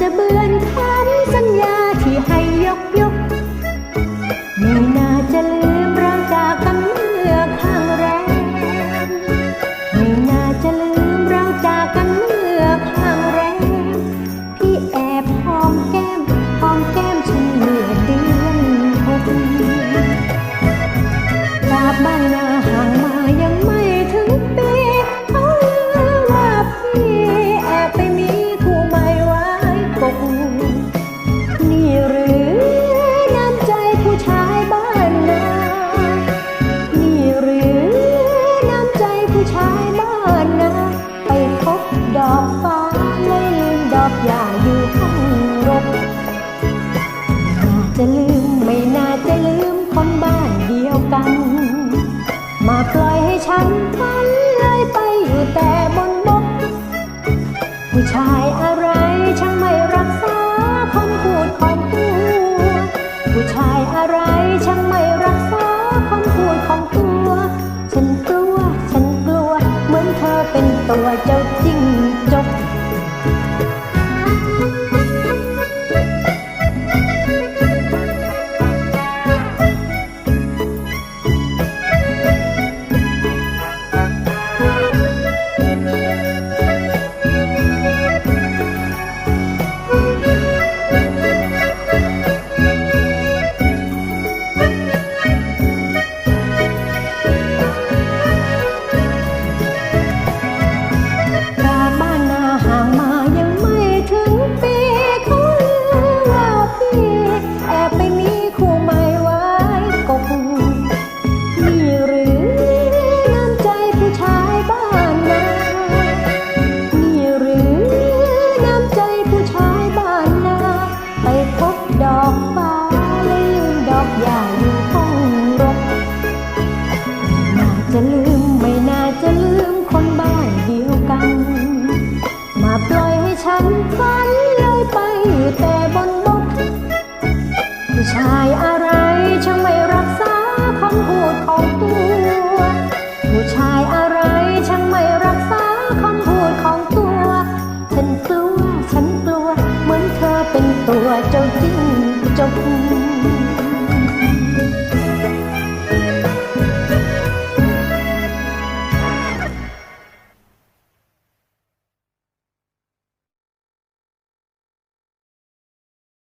จะเบือนคำสัญญา ดอกฟ้าไม่ลืมดอกหญ้าอยู่ข้างรถน่าจะลืมไม่น่าจะลืมคนบ้านเดียวกัน มาปล่อยให้ฉันพันเลยไปอยู่แต่บนบก ผู้ชายอะไรช่างไม่รักษาคำพูดของตัวผู้ชาย เป็นตัวเจ้าจิ้งจ นฝันเลยไปอยู่แต่บนบกผู้ชายอะไรช่างไม่รักษาคำพูดของตัว ผู้ชายอะไรช่างไม่รักษาคำพูดของตัว ฉันกลัว ฉันกลัว เหมือนเธอเป็นตัวเจ้าจิ้งจก